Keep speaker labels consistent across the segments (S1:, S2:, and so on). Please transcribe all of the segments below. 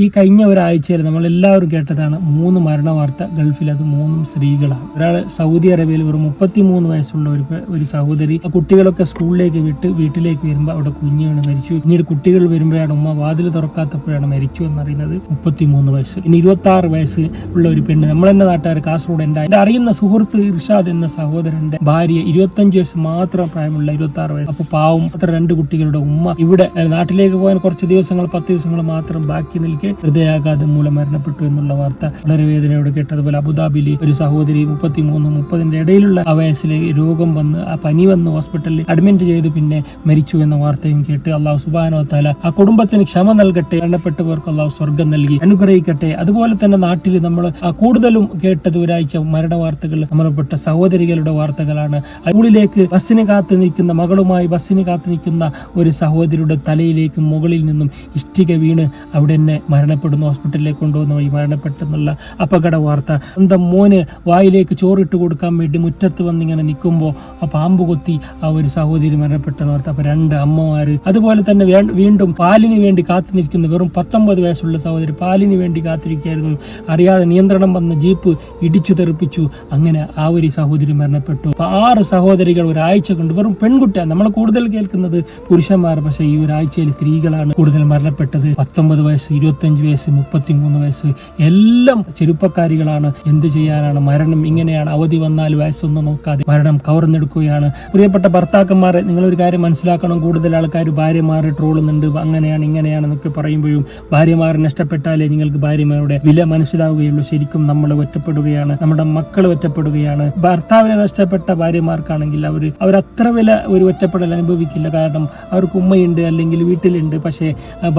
S1: ഈ കഴിഞ്ഞ ഒരാഴ്ചയിൽ നമ്മൾ എല്ലാവരും കേട്ടതാണ് മൂന്ന് മരണ വാർത്ത ഗൾഫിൽ. അത് മൂന്നും സ്ത്രീകളാണ്. ഒരാൾ സൗദി അറേബ്യയിൽ വെറും മുപ്പത്തിമൂന്ന് വയസ്സുള്ള ഒരു ഒരു സഹോദരി. കുട്ടികളൊക്കെ സ്കൂളിലേക്ക് വിട്ട് വീട്ടിലേക്ക് വരുമ്പോൾ അവിടെ കുഞ്ഞു മരിച്ചു. പിന്നീട് കുട്ടികൾ വരുമ്പോഴാണ് ഉമ്മ വാതിൽ തുറക്കാത്തപ്പോഴാണ് മരിച്ചു എന്നറിയുന്നത്. മുപ്പത്തിമൂന്ന് വയസ്സ്. ഇനി ഇരുപത്തി ആറ് വയസ്സ് ഉള്ള ഒരു പെണ്ണ്. നമ്മൾ തന്നെ നാട്ടുകാർ കാസർഗോഡ് എന്റെ എന്റെ അറിയുന്ന സുഹൃത്ത് ഇർഷാദ് എന്ന സഹോദരന്റെ ഭാര്യ ഇരുപത്തഞ്ച് വയസ്സ് മാത്രം പ്രായമുള്ള ഇരുപത്തി ആറ് വയസ്സ്. അപ്പൊ പാവം അത്ര രണ്ട് കുട്ടികളുടെ ഉമ്മ ഇവിടെ നാട്ടിലേക്ക് പോകാൻ കുറച്ച് ദിവസങ്ങൾ പത്ത് ദിവസങ്ങൾ മാത്രം ബാക്കി നിൽക്കെ ഹൃദയാഘാതം മൂലം മരണപ്പെട്ടു എന്നുള്ള വാർത്ത വളരെ വേദനയോട് കേട്ടതുപോലെ അബുദാബിയിൽ ഒരു സഹോദരി മുപ്പത്തിമൂന്ന് മുപ്പതിന്റെ ഇടയിലുള്ള ആ വയസ്സിലെ രോഗം വന്ന് ആ പനി വന്ന് ഹോസ്പിറ്റലിൽ അഡ്മിറ്റ് ചെയ്ത് പിന്നെ മരിച്ചു എന്ന വാർത്തയും കേട്ട് അള്ളാഹു സുബാനോ താല ആ കുടുംബത്തിന് ക്ഷമ നൽകട്ടെ മരണപ്പെട്ടവർക്ക് അള്ളാഹു സ്വർഗം നൽകി അനുഗ്രഹിക്കട്ടെ. അതുപോലെ തന്നെ നാട്ടിൽ നമ്മൾ കൂടുതലും കേട്ടത് ഒരാഴ്ച മരണ വാർത്തകൾ നമ്മൾപ്പെട്ട സഹോദരികളുടെ വാർത്തകളാണ്. സ്കൂളിലേക്ക് ബസ്സിന് കാത്തു നിൽക്കുന്ന മകളുമായി ബസ്സിന് കാത്തു നിൽക്കുന്ന ഒരു സഹോദരിയുടെ തലയിലേക്ക് മുകളിൽ നിന്നും ഇഷ്ടിക വീണ് അവിടെ തന്നെ മരണപ്പെടുന്നു ഹോസ്പിറ്റലിലേക്ക് കൊണ്ടുവന്ന. വഴി മരണപ്പെട്ടെന്നുള്ള അപകട വാർത്ത സ്വന്തം മോന് വായിലേക്ക് ചോറിട്ട് കൊടുക്കാൻ വേണ്ടി മുറ്റത്ത് വന്നിങ്ങനെ നിൽക്കുമ്പോൾ ആ പാമ്പ് കൊത്തി ആ ഒരു സഹോദരി മരണപ്പെട്ട വാർത്ത. അപ്പൊ രണ്ട് അമ്മമാര് അതുപോലെ തന്നെ വീണ്ടും പാലിന് വേണ്ടി കാത്തു നിൽക്കുന്ന വെറും പത്തൊമ്പത് വയസ്സുള്ള സഹോദരി പാലിന് വേണ്ടി കാത്തിരിക്കുകയായിരുന്നു. അറിയാതെ നിയന്ത്രണം വന്ന ജീപ്പ് ഇടിച്ചു തെറിപ്പിച്ചു. അങ്ങനെ ആ ഒരു സഹോദരി മരണപ്പെട്ടു. അപ്പൊ ആറ് സഹോദരികൾ ഒരാഴ്ച കൊണ്ട് വെറും പെൺകുട്ടിയാണ് നമ്മൾ കൂടുതൽ കേൾക്കുന്നത് പുരുഷന്മാർ. പക്ഷേ ഈ ഒരാഴ്ചയിൽ സ്ത്രീകളാണ് കൂടുതൽ മരണപ്പെട്ടത്. പത്തൊമ്പത് വയസ്സ് ഇരുപത്തഞ്ച് വയസ്സ് മുപ്പത്തിമൂന്ന് വയസ്സ് എല്ലാം ചെറുപ്പക്കാരികളാണ്. എന്ത് ചെയ്യാനാണ്? മരണം ഇങ്ങനെയാണ്. അവധി വന്നാൽ വയസ്സൊന്നും നോക്കാതെ മരണം കവർന്നെടുക്കുകയാണ്. പ്രിയപ്പെട്ട ഭർത്താക്കന്മാരെ നിങ്ങളൊരു കാര്യം മനസ്സിലാക്കണം. കൂടുതൽ ആൾക്കാർ ഭാര്യമാരെ ട്രോളുന്നുണ്ട്. അങ്ങനെയാണ് ഇങ്ങനെയാണ് ഇങ്ങനെയാണെന്നൊക്കെ പറയുമ്പോഴും ഭാര്യമാരെ നഷ്ടപ്പെട്ടാലേ നിങ്ങൾക്ക് ഭാര്യമാരുടെ വില മനസ്സിലാവുകയുള്ളൂ. ശരിക്കും നമ്മൾ ഒറ്റപ്പെടുകയാണ്. നമ്മുടെ മക്കൾ ഒറ്റപ്പെടുകയാണ്. ഭർത്താവിനെ നഷ്ടപ്പെട്ട ഭാര്യമാർക്കാണെങ്കിൽ അവർ അത്ര വില ഒരു ഒറ്റപ്പെടൽ അനുഭവിക്കില്ല. കാരണം അവർക്ക് ഉമ്മയുണ്ട് അല്ലെങ്കിൽ വീട്ടിലുണ്ട്. പക്ഷേ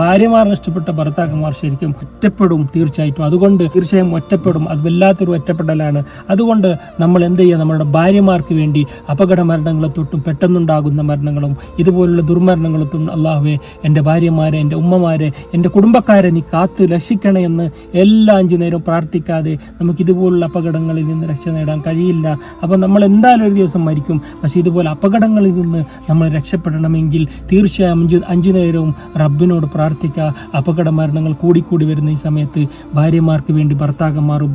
S1: ഭാര്യമാർ നഷ്ടപ്പെട്ട ഭർത്താക്കന്മാർ ശരിക്കും ഒറ്റപ്പെടും തീർച്ചയായിട്ടും. അതുകൊണ്ട് തീർച്ചയായും ഒറ്റപ്പെടും. അത് വല്ലാത്തൊരു ഒറ്റപ്പെടലാണ്. അതുകൊണ്ട് നമ്മൾ എന്ത് ചെയ്യുക? നമ്മുടെ ഭാര്യമാർക്ക് വേണ്ടി അപകട മരണങ്ങളെ തൊട്ടും പെട്ടെന്നുണ്ടാകുന്ന മരണങ്ങളും ഇതുപോലുള്ള ദുർമരണങ്ങളെ അള്ളാഹുവെ എന്റെ ഭാര്യമാരെ എന്റെ ഉമ്മമാരെ എന്റെ കുടുംബക്കാരെ നീ കാത്ത് രക്ഷിക്കണേ എന്ന് എല്ലാ അഞ്ചു നേരം പ്രാർത്ഥിക്കാതെ നമുക്ക് ഇതുപോലുള്ള അപകടങ്ങളിൽ നിന്ന് രക്ഷ നേടാൻ കഴിയില്ല. അപ്പോൾ നമ്മൾ എന്തായാലും ഒരു ദിവസം മരിക്കും. പക്ഷേ ഇതുപോലെ അപകടങ്ങളിൽ നിന്ന് നമ്മൾ രക്ഷപ്പെടണമെങ്കിൽ തീർച്ചയായും അഞ്ചു അഞ്ചു നേരവും റബ്ബിനോട് പ്രാർത്ഥിക്കുക. അപകട മരണങ്ങൾ കൂടിക്കൂടി വരുന്ന ഈ സമയത്ത് ഭാര്യമാർക്ക് വേണ്ടി ഭർത്താക്കന്മാരും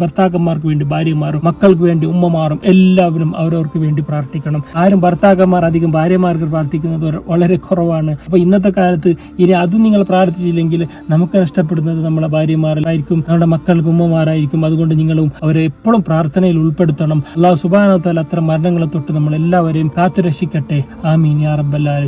S1: ഭർത്താക്കന്മാർക്ക് വേണ്ടി ഭാര്യമാരും മക്കൾക്ക് വേണ്ടി ഉമ്മമാരും എല്ലാവരും അവരവർക്ക് വേണ്ടി പ്രാർത്ഥിക്കണം. ആരും ഭർത്താക്കന്മാർ അധികം ഭാര്യമാർക്ക് പ്രാർത്ഥിക്കുന്നത് വളരെ കുറവാണ്. അപ്പൊ ഇന്നത്തെ കാലത്ത് ഇനി അതും നിങ്ങൾ പ്രാർത്ഥിച്ചില്ലെങ്കിൽ നമുക്ക് നഷ്ടപ്പെടുന്നത് നമ്മളെ ഭാര്യമാരായിരിക്കും നമ്മുടെ മക്കൾക്ക് ഉമ്മമാരായിരിക്കും. അതുകൊണ്ട് നിങ്ങളും അവരെ എപ്പോഴും പ്രാർത്ഥനയിൽ ഉൾപ്പെടുത്തണം. അള്ളാഹു സുബാനത്താൽ അത്ര മരണങ്ങളെ തൊട്ട് നമ്മൾ എല്ലാവരെയും കാത്തുരക്ഷിക്കട്ടെ. ആമീൻ. യാ റബ്ബല്ലാ